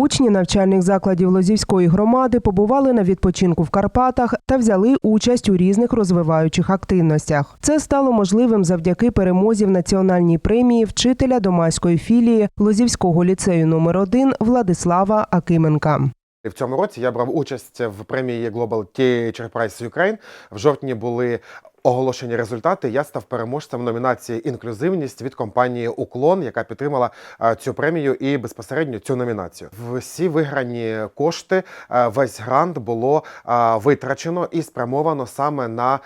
Учні навчальних закладів Лозівської громади побували на відпочинку в Карпатах та взяли участь у різних розвиваючих активностях. Це стало можливим завдяки перемозі в національній премії вчителя домайської філії Лозівського ліцею номер 1 Владислава Акименка. В цьому році я брав участь в премії Global Teacher Prize Ukraine. В жовтні були оголошені результати. Я став переможцем номінації Інклюзивність від компанії Уклон, яка підтримала е, цю премію і безпосередньо цю номінацію. Всі виграні кошти, е, весь грант було е, витрачено і спрямовано саме на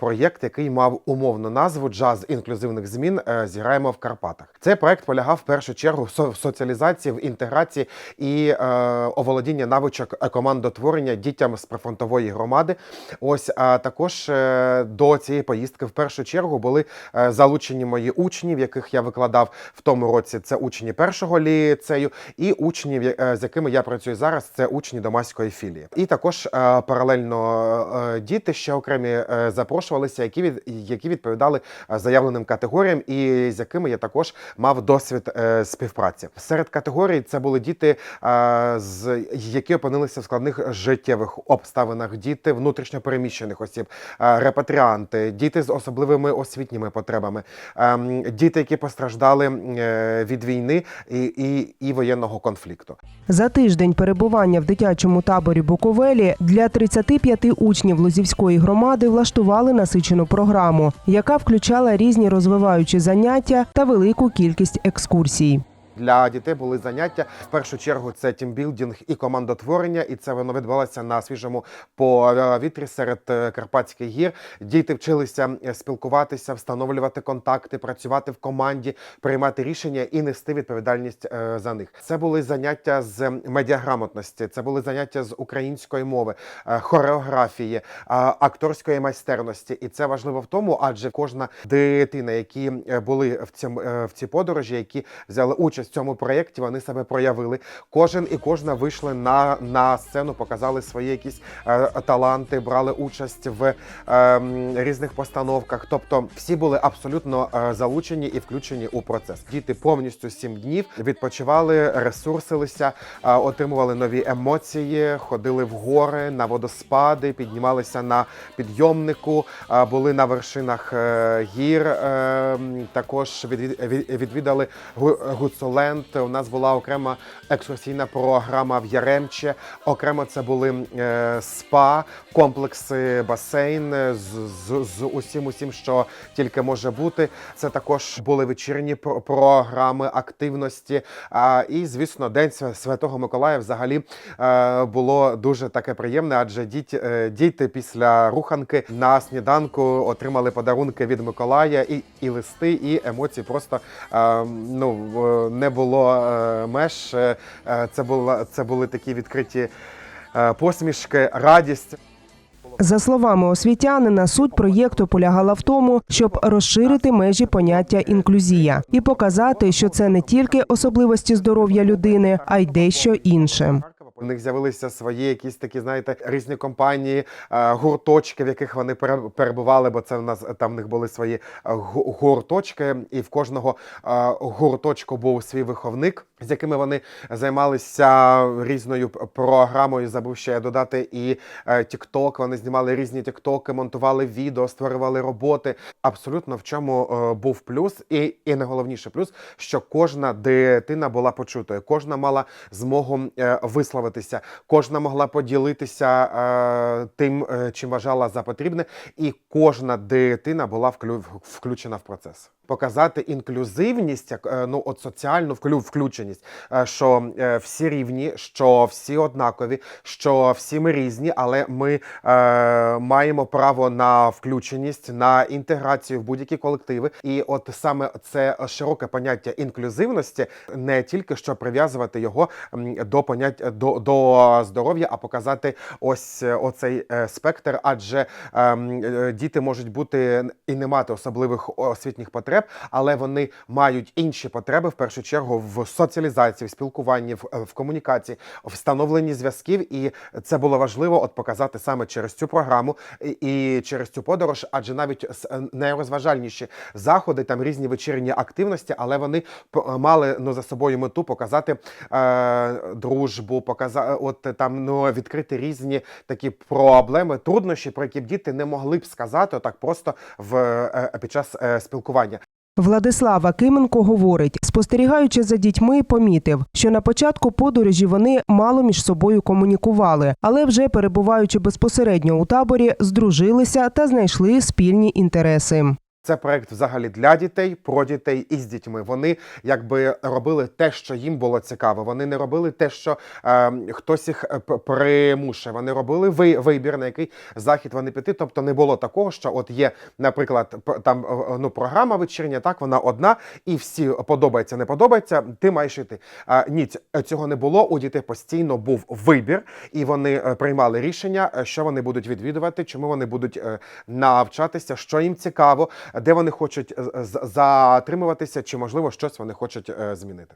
проєкт, який мав умовну назву Джаз інклюзивних змін. Зіграємо в Карпатах. Цей проект полягав в першу чергу в соціалізації, в інтеграції і оволодіння навичок командотворення дітям з прифронтової громади. Ось також е, цієї поїздки в першу чергу були е, залучені мої учні, в яких я викладав в тому році. Це учні першого ліцею, і учні, е, з якими я працюю зараз. Це учні домаської філії. І також е, паралельно діти ще окремі запрошувалися, які від які відповідали заявленим категоріям, і з якими я також мав досвід співпраці. Серед категорій це були діти, з які опинилися в складних життєвих обставинах, діти внутрішньо переміщених осіб, е, репатріанти, діти з особливими освітніми потребами, ем, діти, які постраждали е, від війни і, і, і воєнного конфлікту. За тиждень перебування в дитячому таборі Буковелі для 35 учнів Лозівської громади влаштували насичену програму, яка включала різні розвиваючі заняття та велику кількість екскурсій. Для дітей були заняття в першу чергу. Це тімбілдинг і командотворення, і це воно відбувалося на свіжому повітрі серед е, Карпатських гір. Діти вчилися е, спілкуватися, встановлювати контакти, працювати в команді, приймати рішення і нести відповідальність е, за них. Це були заняття з медіаграмотності, це були заняття з української мови, хореографії, акторської майстерності. І це важливо в тому, адже кожна дитина, які були в цьому в цій подорожі, які взяли участь в цьому проєкті, вони себе проявили. Кожен і кожна вийшли на, на сцену, показали свої якісь е, таланти, брали участь в е, різних постановках. Тобто, всі були абсолютно е, залучені і включені у процес. Діти повністю сім днів відпочивали, ресурсилися, е, отримували нові емоції, ходили в гори, на водоспади, піднімалися на підйомнику, е, були на вершинах е, гір. е, Також відвід- від- відвідали Гу- Гуцуленд. У нас була окрема екскурсійна програма в Яремче. Окремо це були е, спа, комплекси, басейн е, з, з, з усім, усім, що тільки може бути. Це також були вечірні про- програми, активності. І, звісно, День Святого Миколая взагалі е, було дуже таке приємне, адже діти, діти після руханки на сніданку отримали подарунки від Миколая і, і листи, і емоції просто е, ну, е, не було е, меж. Е, е, Це, була, це були такі відкриті посмішки, радість. За словами освітянина, суть проєкту полягала в тому, щоб розширити межі поняття інклюзія і показати, що це не тільки особливості здоров'я людини, а й дещо інше. У них з'явилися свої якісь такі, знаєте, різні компанії, е, гурточки, в яких вони пере- перебували, бо це в нас там в них були свої е, гурточки, і в кожного е, гурточку був свій виховник, з якими вони займалися різною програмою. Забув ще додати і TikTok. Вони знімали різні тіктоки, монтували відео, створювали роботи. Абсолютно в чому був плюс, і, і найголовніше плюс, що кожна дитина була почутою, кожна мала змогу е, висловитися, кожна могла поділитися е, тим, е, чим вважала за потрібне, і кожна дитина була вклю- включена в процес. Показати інклюзивність, е, ну от соціальну вклю- включеність, е, що е, всі рівні, що всі однакові, що всі ми різні, але ми е, маємо право на включеність, на інтеграцію в будь-які колективи. І от саме це широке поняття інклюзивності не тільки що прив'язувати його до поняття до, до здоров'я, а показати ось оцей спектр, адже ем, е, діти можуть бути і не мати особливих освітніх потреб. Потреб, але вони мають інші потреби в першу чергу в соціалізації, в спілкуванні, в, в комунікації, в встановленні зв'язків. І це було важливо от показати саме через цю програму і, через цю подорож, адже навіть найрозважальніші заходи, там різні вечірні активності, але вони п- мали ну, за собою мету показати е, дружбу, показати от там ну відкрити різні такі проблеми, труднощі, про які б діти не могли б сказати так просто в е, під час е, спілкування. Владислав Кименко говорить, спостерігаючи за дітьми, помітив, що на початку подорожі вони мало між собою комунікували, але вже перебуваючи безпосередньо у таборі, здружилися та знайшли спільні інтереси. Це проект взагалі для дітей, про дітей і з дітьми. Вони якби робили те, що їм було цікаво. Вони не робили те, що е, хтось їх е, примушує. Вони робили ви- вибір, на який захід вони піти. Тобто не було такого, що от є, наприклад, там е, ну програма вечірня, так вона одна, і всі подобається, не подобається. Ти маєш йти. А, ні, цього не було. У дітей постійно був вибір, і вони е, приймали рішення, е, що вони будуть відвідувати, чому вони будуть е, навчатися, що їм цікаво, де вони хочуть е, затримуватися, чи можливо щось вони хочуть е, змінити.